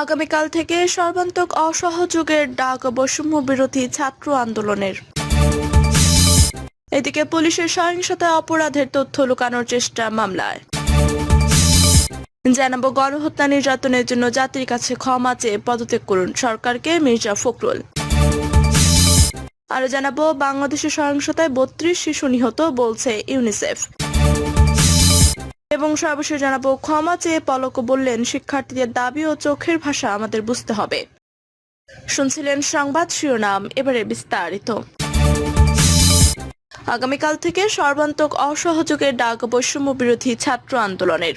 আগামীকাল থেকে সর্বান্তক অসহযোগের ডাক বৈষম্য বিরোধী ছাত্র আন্দোলনের। এদিকে পুলিশের সহিংসতায় অপরাধের তথ্য লুকানোর চেষ্টা মামলায়। জানাব, গণহত্যা নির্যাতনের জন্য জাতির কাছে ক্ষমা চেয়ে পদত্যাগ করুন সরকারকে মির্জা ফখরুল। আরও জানাব, বাংলাদেশের সহিংসতায় বত্রিশ শিশু নিহত বলছে ইউনিসেফ। এবং সর্বশেষ জানাব, ক্ষমা চেয়ে পলক বললেন, শিক্ষার্থীদের দাবি ও চোখের ভাষা আমাদের বুঝতে হবে। শুনছিলেন সংবাদ শিরোনাম, এবারে বিস্তারিত। আগামীকাল থেকে সর্বান্তক অসহযোগের ডাক বৈষম্য বিরোধী ছাত্র আন্দোলনের।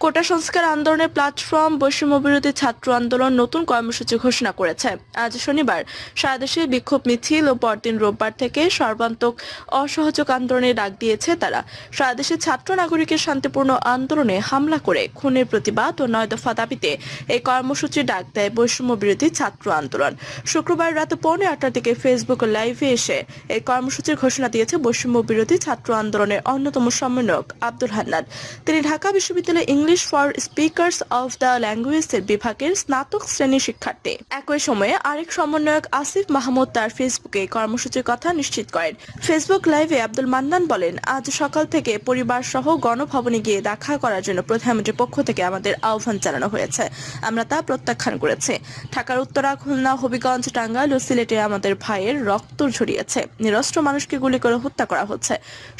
কোটা সংস্কার আন্দোলনের প্ল্যাটফর্ম বৈষম্য বিরোধী ছাত্র আন্দোলন নতুন কর্মসূচি ঘোষণা করেছে। আজ শনিবার সারা দেশে বিক্ষোভ মিছিল ও পরদিন রোববার থেকে সর্বান্তক অসহযোগ আন্দোলনে ডাক দিয়েছে তারা। সারা দেশে ছাত্র নাগরিকের শান্তিপূর্ণ আন্দোলনে হামলা করে খুনের প্রতিবাদ ও নয় দফা দাবিতে এই কর্মসূচির ডাক দেয় বৈষম্য বিরোধী ছাত্র আন্দোলন। শুক্রবার রাত পৌনে আটটার দিকে ফেসবুক লাইভে এসে এই কর্মসূচির ঘোষণা দিয়েছে বৈষম্য বিরোধী ছাত্র আন্দোলনের অন্যতম সমন্বয়ক আব্দুল হান্নান। তিনি ঢাকা বিশ্ববিদ্যালয়ে English for speakers of the ল্যাঙ্গুয়েজের বিভাগের স্নাতক শ্রেণির শিক্ষার্থী। একই সময়ে আরেক সমন্বয়ক আসিফ মাহমুদ তার ফেসবুকে কর্মসূচির কথা নিশ্চিত করেন। ফেসবুক লাইভে আব্দুল মান্নান বলেন, আজ সকাল থেকে পরিবার সহ গণভবনে গিয়ে দেখা করার জন্য প্রধানমন্ত্রীর পক্ষ থেকে আমাদের আহ্বান জানানো হয়েছে। আমরা তা প্রত্যাখ্যান করেছি। ঢাকার উত্তরা, খুলনা, হবিগঞ্জ, টাঙ্গাইল ও সিলেটে আমাদের ভাইয়ের রক্ত ঝরিয়েছে। নিরস্ত্র মানুষকে গুলি করে হত্যা করা হচ্ছে।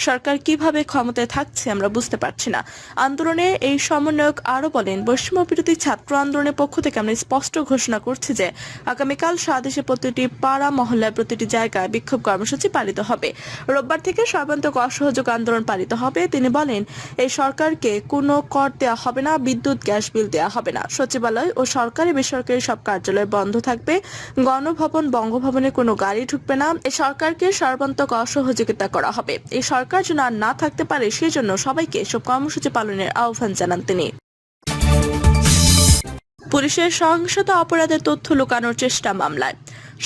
সরকার কীভাবে ক্ষমতায় থাকছে আমরা বুঝতে পারছি না। আন্দোলনে এই সমন্বয়ক আরও বলেন, বৈষম্য বিরোধী ছাত্র আন্দোলনের পক্ষ থেকে আমরা স্পষ্ট ঘোষণা করছি যে আগামীকাল সাদেশে প্রতিটি পাড়া, মহল্লায় প্রতিটি জায়গায় বিক্ষোভ কর্মসূচি পালিত হবে। রোববার থেকে সর্বান্তক অসহযোগ আন্দোলন পালিত হবে। তিনি বলেন, এই সরকারকে কোনো কর দেওয়া হবে না, বিদ্যুৎ, গ্যাস বিল দেওয়া হবে না। সচিবালয় ও সরকারি বেসরকারি সব কার্যালয় বন্ধ থাকবে। গণভবন, বঙ্গভবনে কোনো গাড়ি ঢুকবে না। এই সরকারকে সর্বান্তক অসহযোগিতা করা হবে। এই সরকার যেন আর না থাকতে পারে, সেজন্য সবাইকে এসব কর্মসূচি পালনের আহ্বান জানান তিনি। পুলিশের সহিংসতা অপরাধের তথ্য লুকানোর চেষ্টা মামলায়।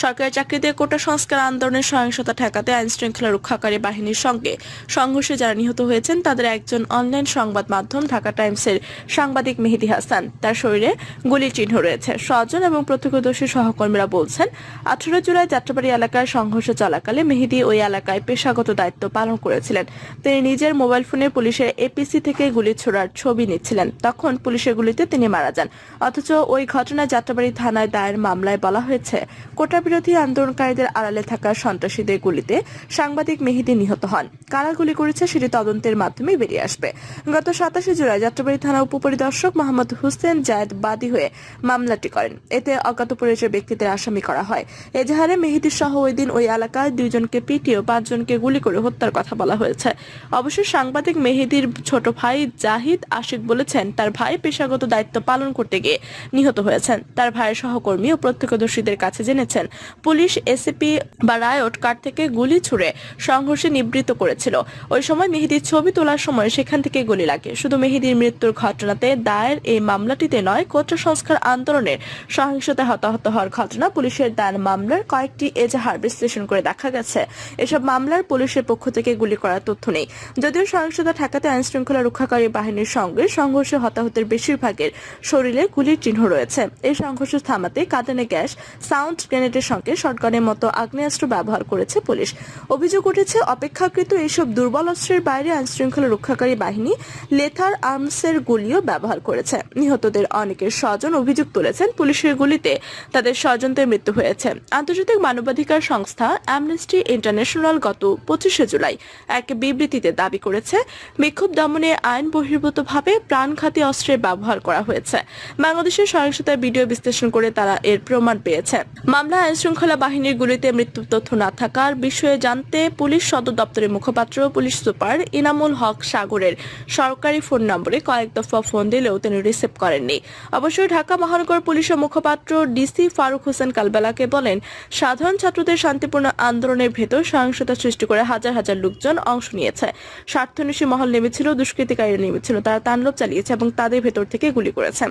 সরকারি চাকরিতে কোটা সংস্কার আন্দোলনের সহিংসতা ঠেকাতে আইন শৃঙ্খলা রক্ষাকারী বাহিনীর সঙ্গে সংঘর্ষে যারা নিহত হয়েছেন, তাদের একজন অনলাইন সংবাদ মাধ্যম ঢাকা টাইমসের সাংবাদিক মেহেদি হাসান। তার শরীরে গুলির চিহ্ন রয়েছে। স্বজন এবং প্রত্যক্ষদর্শী সহকর্মীরা বলছেন, আঠারো জুলাই যাত্রাবাড়ি এলাকায় সংঘর্ষ চলাকালে মেহেদি ওই এলাকায় পেশাগত দায়িত্ব পালন করেছিলেন। তিনি নিজের মোবাইল ফোনে পুলিশের এপিসি থেকে গুলি ছোড়ার ছবি নিচ্ছিলেন। তখন পুলিশের গুলিতে তিনি মারা যান। অথচ ওই ঘটনায় যাত্রাবাড়ি থানায় দায়ের মামলায় বলা হয়েছে, কোটা বিরোধী আন্দোলনকারীদের আড়ালে থাকা সন্ত্রাসীদের গুলিতে সাংবাদিক মেহেদি নিহত হন। কারা গুলি করেছে সেটি তদন্তের মাধ্যমে বেরিয়ে আসবে। গত সাতাশে জুলাই যাত্রাবাড়ি থানা উপপরিদর্শক মোহাম্মদ হুসেন জায়েদ বাদী হয়ে মামলাটি করেন। এতে অজ্ঞাত পরিচয় ব্যক্তিদের আসামি করা হয়, এজাহারে মেহেদি সহ ওই দিন ওই এলাকায় দুইজনকে পিটিয়ে পাঁচজনকে গুলি করে হত্যার কথা বলা হয়েছে। অবশ্য সাংবাদিক মেহেদির ছোট ভাই জাহিদ আশিক বলেছেন, তার ভাই পেশাগত দায়িত্ব পালন করতে গিয়ে নিহত হয়েছেন। তার ভাইয়ের সহকর্মী ও প্রত্যক্ষদর্শীদের কাছে জেনেছেন পুলিশ এসিপি বা রায়ট কার থেকে গুলি ছুড়ে সংঘর্ষে নিবৃত্ত করেছিল। ওই সময় মেহেদির ছবি তোলার সময় সেখান থেকে গুলি লাগে। শুধু মেহেদির মৃত্যুর ঘটনাতে দায়ের এই মামলাটিতে নয় কোটা সংস্কার আন্দোলনের সহিংসতা হতাহত হওয়ার ঘটনা পুলিশের দায়ের মামলার কয়েকটি এজাহার বিশ্লেষণ করে দেখা গেছে। এসব মামলার পুলিশের পক্ষ থেকে গুলি করার তথ্য নেই। যদিও সহিংসতা ঠেকাতে আইন শৃঙ্খলা রক্ষাকারী বাহিনীর সঙ্গে সংঘর্ষে হতাহতের বেশিরভাগের শরীরে গুলির চিহ্ন রয়েছে। এই সংঘর্ষ থামাতে কাঁদানে গ্যাস, সাউন্ড গ্রেনেডের সঙ্গে শটগানের মতো আগ্নেয়াস্ত্র ব্যবহার করেছে পুলিশ। অভিযোগ উঠেছে, অপেক্ষাকৃত এইসব দুর্বল অস্ত্রের বাইরে আইন শৃঙ্খলা রক্ষাকারী বাহিনী লেথার আর্মসের গুলিও ব্যবহার করেছে। নিহতদের অনেকের স্বজন অভিযোগ তুলেছেন পুলিশের গুলিতে। তাদের স্বজনদের মৃত্যু হয়েছে। আন্তর্জাতিক মানবাধিকার সংস্থা অ্যামনেস্টি ইন্টারন্যাশনাল গত পঁচিশে জুলাই এক বিবৃতিতে দাবি করেছে, বিক্ষোভ দমনে আইন বহির্ভূতভাবে প্রাণঘাতী অস্ত্রের ব্যবহার করা হয়েছে। বাংলাদেশের সহিংসতার ভিডিও বিশ্লেষণ করে তারা এর প্রমাণ পেয়েছে। মামলা আইন শৃঙ্খলা বাহিনীর গুলিতে মৃত্যুর তথ্য না থাকার বিষয়ে জানতে পুলিশ সদর দপ্তরের মুখপাত্র, পুলিশ সুপার ইনামুল হক সাগরের সরকারি ফোন নম্বরে কয়েক দফা ফোন দিলেও তিনি রিসিভ করেননি। অবশ্যই ঢাকা মহানগর পুলিশের মুখপাত্র ডিসি ফারুক হোসেন কালবেলাকে বলেন, সাধারণ ছাত্রদের শান্তিপূর্ণ আন্দোলনের ভেতর সহিংসতা সৃষ্টি করে হাজার হাজার লোকজন অংশ নিয়েছে। স্বার্থনিশী মহল নেমেছিল দুষ্কৃতিকারীরা নেমেছিল, তারা তাণ্ডব চালিয়েছে এবং তাদের ভেতর থেকে গুলি করেছে।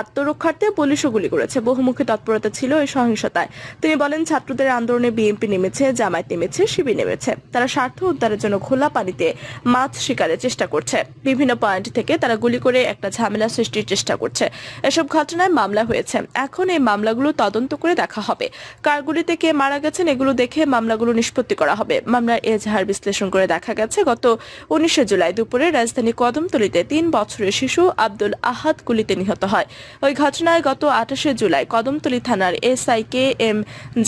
আত্মরক্ষার্থে পুলিশও গুলি করেছে। বহুমুখী তৎপরতা ছিল এই সহিংসতায়। তিনি বলেন, ছাত্রদের আন্দোলনে বিএনপি নেমেছে, জামায়াত নেমেছে, শিবির নেমেছে। তারা স্বার্থ উদ্ধারের জন্য খোলা পানিতে মাছ শিকারের চেষ্টা করছে। বিভিন্ন পয়েন্ট থেকে তারা গুলি করে একটা ঝামেলা সৃষ্টির চেষ্টা করছে। এসব ঘটনায় মামলা হয়েছে। এখন এই মামলাগুলো তদন্ত করে দেখা হবে। কার গুলিতে কে মারা গেছেন এগুলো দেখে মামলাগুলো নিষ্পত্তি করা হবে। মামলার এজাহার বিশ্লেষণ করে দেখা গেছে, গত উনিশে জুলাই দুপুরে রাজধানী কদমতলীতে তিন বছরের শিশু আব্দুল আহাদ গুলিতে নিহত হয়। ওই ঘটনায় গত আঠাশে জুলাই কদমতলী থানার এসআই কে এম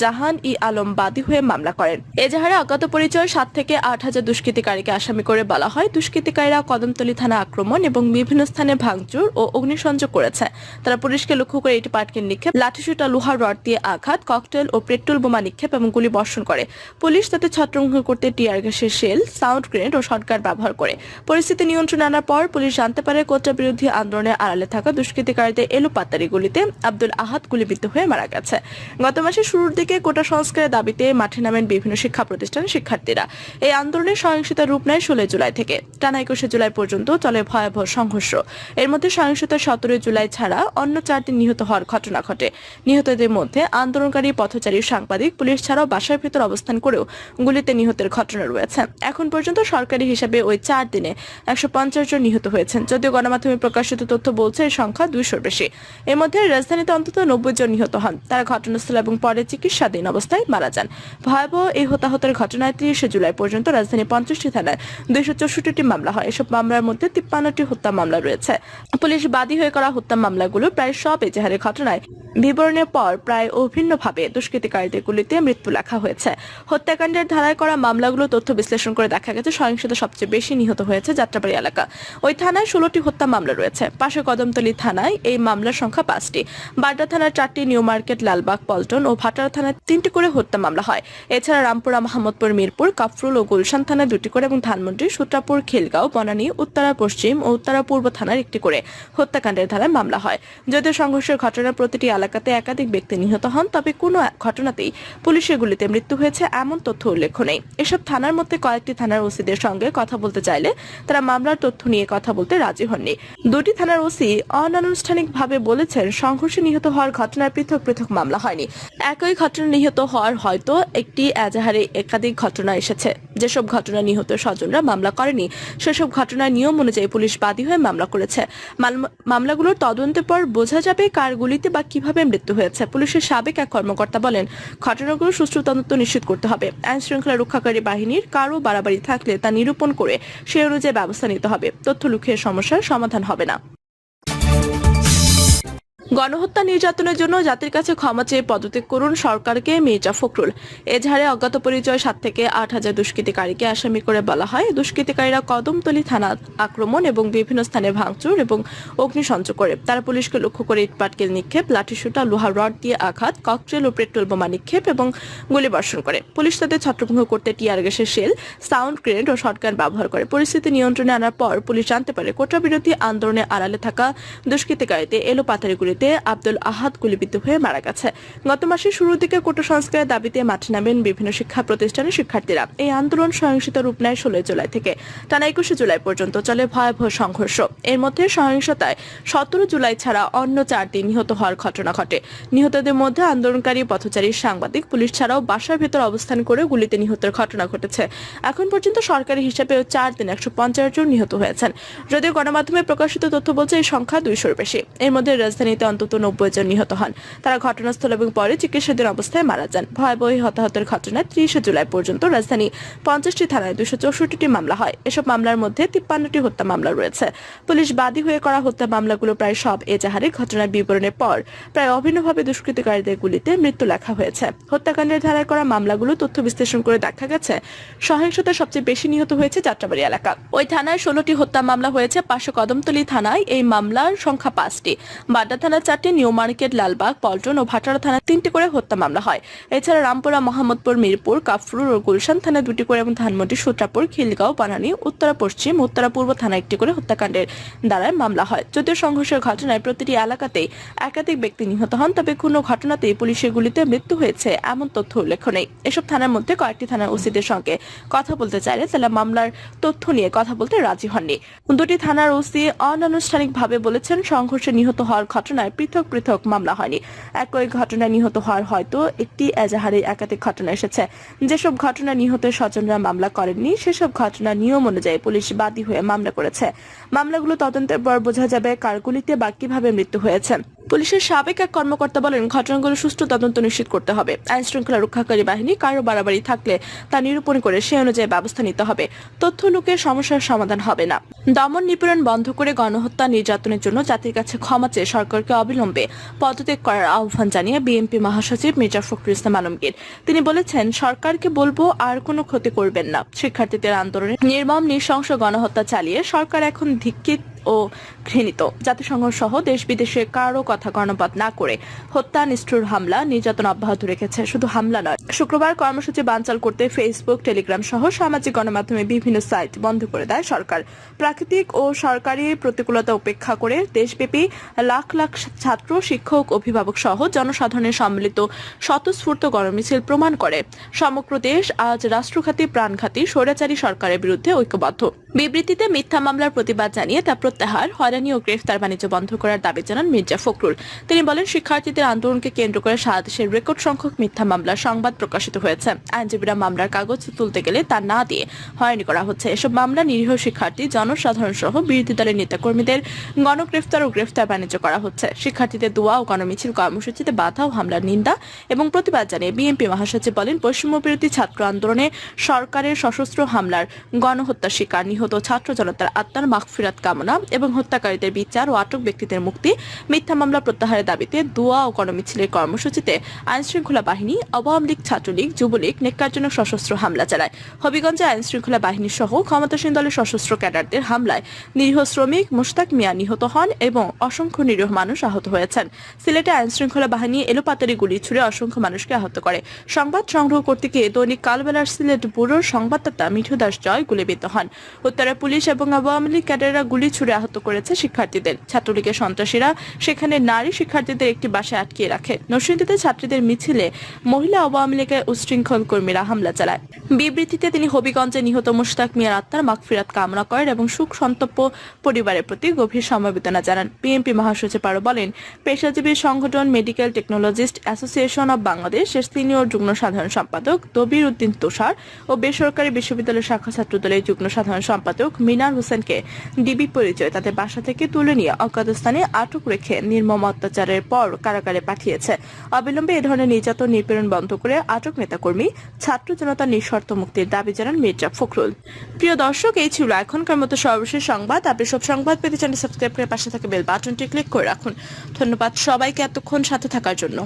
জাহান ই আলম বাদী হয়ে মামলা করেন। এজাহারে অজ্ঞাত পরিচয় সাত থেকে আট হাজার দুষ্কৃতিকারীকে আসামি করে বলা হয়। দুষ্কৃতিকারীরা কদমতলী থানা আক্রমণ এবং বিভিন্ন স্থানে ভাঙচুর ও অগ্নিসংযোগ করেছে। তারা পুলিশকে লক্ষ্য করে এটি পাটকেল নিক্ষেপ, লাঠিসুটা, লোহার রড দিয়ে আঘাত, ককটেল ও পেট্রোল বোমা নিক্ষেপ এবং গুলি বর্ষণ করে। পুলিশ তাতে ছত্রভঙ্গ করতে টিয়ার গ্যাসের শেল, সাউন্ড গ্রেনেড ও শটগান ব্যবহার করে। পরিস্থিতি নিয়ন্ত্রণে আনার পর পুলিশ জানতে পারে কোটা বিরোধী আন্দোলনের আড়ালে থাকা দুষ্কৃতিকারীদের এলোপাতারি গুলিতে আব্দুল আহাদ গুলিবিদ্ধ হয়ে মারা গেছে। গত মাসের শুরুর দিকে কোটা সংস্কারের দাবিতে মাঠে নামেন বিভিন্ন শিক্ষা প্রতিষ্ঠানের শিক্ষার্থীরা। এই আন্দোলনের সহিংসতার রূপ নেয় ষোলো জুলাই থেকে। টানা একুশে জুলাই পর্যন্ত চলে ভয়াবহ সংঘর্ষ। এর মধ্যে সহিংসতা সতেরোই জুলাই ছাড়া অন্য চার দিন নিহত হওয়ার ঘটনা ঘটে। নিহতদের মধ্যে আন্দোলনকারী, পথচারী, সাংবাদিক, পুলিশ ছাড়াও বাসার ভেতর অবস্থান করেও গুলিতে নিহতের ঘটনা রয়েছে। এখন পর্যন্ত সরকারি হিসাবে ওই চার দিনে একশো পঞ্চাশ জন নিহত হয়েছেন। যদিও গণমাধ্যমে প্রকাশিত তথ্য বলছে, এর সংখ্যা দুইশোর বেশি। এর মধ্যে রাজধানীতে অন্তত নব্বই জন নিহত হন। তারা ঘটনাস্থল এবং পরে চিকিৎসাধীন অবস্থায় মারা যান। ভয়াবহ এই হতাহতের ঘটনায় তিরিশে জুলাই পর্যন্ত রাজধানী পঞ্চাশটি থানায় দুইশো মামলা হয়। এসব মামলার মধ্যে তিপ্পান্নটি হত্যা মামলা রয়েছে। পুলিশ বাদী হয়ে করা হত্যা মামলাগুলো প্রায় সব এজাহারের ঘটনায় বিবরণের পর প্রায় অভিন্নভাবে দুষ্কৃতিকারীদের গুলিতে মৃত্যু লেখা হয়েছে। হত্যাকাণ্ডের ধারায় করা মামলাগুলো তথ্য বিশ্লেষণ করে দেখা গেছে, সহিংসতা সবচেয়ে বেশি নিহত হয়েছে যাত্রাবাড়ি এলাকা। ওই থানায় ষোলোটি হত্যা মামলা রয়েছে। পাশে কদমতলী থানায় এই মামলার সংখ্যা পাঁচটি। বাড্ডা থানার চারটি, নিউ মার্কেট, লালবাগ, পল্টন ও ভাটারা থানায় তিনটি করে হত্যা মামলা হয়। এছাড়া রামপুরা মোহাম্মদপুর মিরপুর, কাফরুল ও গুলশান থানায় দুটি করে এবং ধানমন্ডি, সূত্রাপুর, খিলগাঁও, বনানী, উত্তরা, পশ্চিম ও উত্তরা পূর্ব থানার একটি করে হত্যাকাণ্ডের ধারায় মামলা হয়। যদিও সংঘর্ষের ঘটনার প্রতিটি এলাকাতে একাধিক ব্যক্তি নিহত হন, তবে কোনো ঘটনাতেই পুলিশের গুলিতে মৃত্যু হয়েছে এমন তথ্য উল্লেখ নেই। এসব থানার মধ্যে কয়েকটি থানার ওসিদের সঙ্গে কথা বলতে চাইলে তারা মামলার তথ্য নিয়ে কথা বলতে রাজি হননি। দুটি থানার ওসি অনানুষ্ঠানিকভাবে বলেছেন, সংঘর্ষে নিহত হওয়ার ঘটনার পৃথক পৃথক মামলা হয়নি। একই ঘটনা নিহত হওয়ার হয়তো একটি এজাহারে একাধিক ঘটনা এসেছে। যেসব ঘটনা নিহত স্বজনরা মামলা করেনি, সেসব ঘটনার নিয়ম অনুযায়ী পুলিশ বাদী হয়ে মামলা করেছে। মাল- মামলাগুলোর তদন্তের পর বোঝা যাবে কার গুলিতে বা কীভাবে মৃত্যু হয়েছে। পুলিশের সাবেক এক কর্মকর্তা বলেন, ঘটনাগুলো সুষ্ঠু তদন্ত নিশ্চিত করতে হবে। আইন শৃঙ্খলা রক্ষাকারী বাহিনীর কারও বাড়াবাড়ি থাকলে তা নিরূপণ করে সে অনুযায়ী ব্যবস্থা নিতে হবে। তথ্য লুকিয়ে সমস্যার সমাধান হবে না। গণহত্যা নির্যাতনের জন্য জাতির কাছে ক্ষমা চেয়ে পদত্যাগ করুন সরকারকে মির্জা ফখরুল। এজাহারে অজ্ঞাত পরিচয় সাত থেকে আট হাজার দুষ্কৃতিকারীকে আসামি করে বলা হয়। দুষ্কৃতিকারীরা কদমতলী থানা আক্রমণ এবং বিভিন্ন স্থানে ভাঙচুর এবং অগ্নিসংযোগ করে। তারা পুলিশকে লক্ষ্য করে ইটপাটকেল নিক্ষেপ, লাঠিসুটা, লোহার রড দিয়ে আঘাত, ককটেল ও পেট্রোল বোমা নিক্ষেপ এবং গুলি বর্ষণ করে। পুলিশ তাদের ছত্রভঙ্গ করতে টিয়ার গ্যাসের শেল, সাউন্ড গ্রেনেড ও শটগান ব্যবহার করে। পরিস্থিতি নিয়ন্ত্রণে আনার পর পুলিশ জানতে পারে, কোটা বিরোধী আন্দোলনের আড়ালে থাকা দুষ্কৃতিকারীতে এলো পাতারিগুলিতে আব্দুল আহাদ গুলিবিদ্ধ হয়ে মারা গেছে। গত মাসের শুরুর দিকে কোটা সংস্কারের দাবিতে মাঠে নামেন বিভিন্ন শিক্ষা প্রতিষ্ঠানের শিক্ষার্থীরা। এই আন্দোলন সহিংসতা রূপ নেয় ষোলোই জুলাই থেকে। টানা একুশে জুলাই পর্যন্ত চলে ভয়াবহ সংঘর্ষ। এর মধ্যে সহিংসতায় সতেরো জুলাই ছাড়া অন্য চার দিন নিহত হওয়ার ঘটনা ঘটে। নিহতদের মধ্যে আন্দোলনকারী, পথচারী, সাংবাদিক, পুলিশ ছাড়াও বাসার ভেতর অবস্থান করে গুলিতে নিহতের ঘটনা ঘটেছে। এখন পর্যন্ত সরকারি হিসাবে চার দিন একশো পঞ্চাশ জন নিহত হয়েছেন। যদিও গণমাধ্যমে প্রকাশিত তথ্য বলছে এই সংখ্যা দুইশোর বেশি। এর মধ্যে রাজধানীতে অন্তত নব্বই জন নিহত হন। তারা ঘটনাস্থল এবং পরে চিকিৎসাধীন অবস্থায় মারা যান। ভয়াবহ হতাহতের ঘটনায় ত্রিশে জুলাই পর্যন্ত রাজধানী পঞ্চাশটি থানায় দুশো চৌষট্টিটি মামলা হয়। এসব মামলার মধ্যে তিপ্পান্নটি হত্যা মামলা রয়েছে। পুলিশ বাদী হয়ে করা হত্যা মামলাগুলো প্রায় সব এজাহারে ঘটনার বিবরণের পর প্রায় অভিন্নভাবে দুষ্কৃতকারীদের গুলিতে মৃত্যু লেখা হয়েছে। হত্যাকাণ্ডের ধারায় করা মামলাগুলো তথ্য বিশ্লেষণ করে দেখা গেছে, সহিংসতা সবচেয়ে বেশি নিহত হয়েছে যাত্রাবাড়ি এলাকা। ওই থানায় ষোলোটি হত্যা মামলা হয়েছে পাশে কদমতলী থানায়। এই মামলার সংখ্যা পাঁচটি। বাড্ডা থানার চারটি নিউ মার্কেট, লালবাগ, পল্টন ও ভাটারা থানায় তিনটি করে হত্যা মামলা হয়। এছাড়া রামপুরা, মোহাম্মদপুর, মিরপুর, কাফরুর ও গুলশান থানায় দুটি করে এবং ধানমন্ডি, সূত্রাপুর, খিলগাঁও, পানানি, উত্তরা, পশ্চিম, উত্তরা, পূর্ব থানায় একটি করে হত্যাকাণ্ডের দ্বারায় মামলা হয়। যদিও সংঘর্ষের ঘটনায় প্রতিটি এলাকাতেই একাধিক ব্যক্তি নিহত হন, তবে কোনো ঘটনাতেই পুলিশের গুলিতে মৃত্যু হয়েছে এমন তথ্য উল্লেখ নেই। এসব থানার মধ্যে কয়েকটি থানার ওসিদের সঙ্গে কথা বলতে চাইলে তারা মামলার তথ্য নিয়ে কথা বলতে রাজি হননি। দুটি থানার ওসি অনানুষ্ঠানিকভাবে বলেছেন, সংঘর্ষে নিহত হওয়ার ঘটনায় পৃথক পৃথক মামলা হয়নি। একই ঘটনায় নিহত হওয়ার হয়তো একটি এজাহারে একাধিক ঘটনা এসেছে। যেসব ঘটনা নিহতের স্বজনরা মামলা করেননি, সেসব ঘটনা নিয়ম অনুযায়ী পুলিশ বাদী হয়ে মামলা করেছে। মামলাগুলো তদন্তের পর বোঝা যাবে কার গুলিতে বা কীভাবে মৃত্যু হয়েছে। পুলিশের সাবেক এক কর্মকর্তা বলেন, ঘটনাগুলো সুষ্ঠু তদন্ত নিশ্চিত করতে হবে। আইন শৃঙ্খলা রক্ষাকারী বাহিনী কারও বাড়াবাড়ি থাকলে তা নিরূপণ করে সে অনুযায়ী ব্যবস্থা নিতে হবে। তথ্য লুকের সমস্যার সমাধান হবে না। দমন নিপীড়ন বন্ধ করে গণহত্যা নির্যাতনের জন্য জাতির কাছে ক্ষমা চেয়ে সরকারকে অবিলম্বে পদত্যাগ করার আহ্বান জানিয়ে বিএনপি মহাসচিব মির্জা ফখরুল ইসলাম আলমগীর। তিনি বলেছেন, সরকারকে বলব আর কোনো ক্ষতি করবেন না। শিক্ষার্থীদের আন্দোলনে নির্মম নৃশংস গণহত্যা চালিয়ে সরকার এখন ধিক্কিত ও ঘৃণিত। জাতিসংঘ সহ দেশ বিদেশে কারও কথা কর্ণপাত না করে হত্যা, নিষ্ঠুর হামলা, নির্যাতন অব্যাহত রেখেছে। শুধু হামলা নয়, শুক্রবার কর্মসূচি বানচাল করতে ফেসবুক টেলিগ্রাম সহ সামাজিক গণমাধ্যমে বিভিন্ন সাইট বন্ধ করে দেয় সরকার। প্রাকৃতিক ও সরকারি প্রতিকূলতা উপেক্ষা করে দেশব্যাপী লাখ লাখ ছাত্র, শিক্ষক, অভিভাবক সহ জনসাধারণের সম্মিলিত স্বতঃস্ফূর্ত গণমিছিল প্রমাণ করে। সমগ্র দেশ আজ রাষ্ট্রঘাতী, প্রাণঘাতী, স্বৈরাচারী সরকারের বিরুদ্ধে ঐক্যবদ্ধ। বিবৃতিতে মিথ্যা মামলার প্রতিবাদ জানিয়ে তা প্রত্যাহার, হয়রানি ও গ্রেফতার বাণিজ্য বন্ধ করার দাবি জানান মির্জা ফখরুল। তিনি বলেন, শিক্ষার্থীদের আন্দোলনকে কেন্দ্র করে সারা দেশের রেকর্ড সংখ্যক মিথ্যা মামলার সংবাদ প্রকাশিত হয়েছে। আইনজীবীরা মামলার কাগজ তুলতে গেলে তা না দিয়ে হয়রানি করা হচ্ছে। এসব মামলা নিরীহ শিক্ষার্থী জনসাধারণ সহ বিরোধী দলের নেতাকর্মীদের গণগ্রেফতার ও গ্রেফতার বাণিজ্য করা হচ্ছে। শিক্ষার্থীদের দোয়া ও গণমিছিল কর্মসূচিতে বাধা ও হামলার নিন্দা এবং প্রতিবাদ জানিয়ে বিএনপি মহাসচিব বলেন পশ্চিম বিরোধী ছাত্র আন্দোলনে সরকারের সশস্ত্র হামলার গণহত্যার শিকার নিহত ছাত্র জনতার আত্মার মাগফিরাত কামনা এবং হত্যাকারীদের বিচার ও আটক ব্যক্তিদের মুক্তি, মিথ্যা মামলা প্রত্যাহারের দাবিতে দোয়া ও গণমিছিলের কর্মসূচিতে আইন শৃঙ্খলা বাহিনী, আওয়ামী লীগ, ছাত্রলীগ, যুবলীগ নেককারজনক সশস্ত্র হামলা চালায়। হবিগঞ্জে আইন শৃঙ্খলা বাহিনী সহ ক্ষমতাসীন দলের সশস্ত্র ক্যাডারদের হামলায় নিরীহ শ্রমিক মুশতাক মিয়া নিহত হন এবং অসংখ্য নিরীহ মানুষ আহত হয়েছেন। সিলেটে আইন শৃঙ্খলা বাহিনী এলোপাতারি গুলি ছুড়ে অসংখ্য মানুষকে আহত করে। সংবাদ সংগ্রহ করতে গিয়ে দৈনিক কালবেলার সিলেট ব্যুরোর সংবাদদাতা মিঠু দাস জয় গুলিবিদ্ধ হন। উত্তরে পুলিশ এবং আওয়ামী লীগ ক্যাডাররা গুলি ছুড়ে আহত করেছে শিক্ষার্থীদের। ছাত্রলীগের সন্ত্রাসীরা সেখানে নারী শিক্ষার্থীদের একটি বাসায় আটকিয়ে রাখে। নরসিংদীতে ছাত্রীদের মিছিলে মহিলা আওয়ামী লীগের উশৃঙ্খল কর্মীরা হামলা চালায়। বিবৃতিতে তিনি হবিগঞ্জে নিহত মুশতাক মিয়ার আত্মার মাগফিরাত কামনা করেন এবং সুখ সন্তপ্য পরিবারের প্রতি গভীর সমবেদনা জানান। বিএনপি মহাসচিব আরও বলেন, পেশাজীবী সংগঠন medical technologist association of Bangladesh এর সিনিয়র যুগ্ম সাধারণ সম্পাদক দবির উদ্দিন তুষার ও বেসরকারি বিশ্ববিদ্যালয় শাখা ছাত্রদলের যুগ্ম সাধারণ সম্পাদক মিনার হোসেনকে ডিবি পরিচয় তাদের বাসা থেকে তুলে নিয়ে অজ্ঞাত স্থানে আটক রেখে নির্মম অত্যাচারের পর কারাগারে পাঠিয়েছে। অবিলম্বে এ ধরনের নির্যাতন নিপীড়ন বন্ধ করে আটক নেতাকর্মী, ছাত্র জনতার নিঃশর্ত মুক্তির দাবি জানান মির্জা ফখরুল। প্রিয় দর্শক, এই ছিল এখনকার মতো সর্বশেষ সংবাদ। আপনি সব সংবাদ পেতে চ্যানেল সাবস্ক্রাইব করে পাশে থাকা বেল বাটনটি ক্লিক করে রাখুন। ধন্যবাদ সবাইকে এতক্ষণ সাথে থাকার জন্য।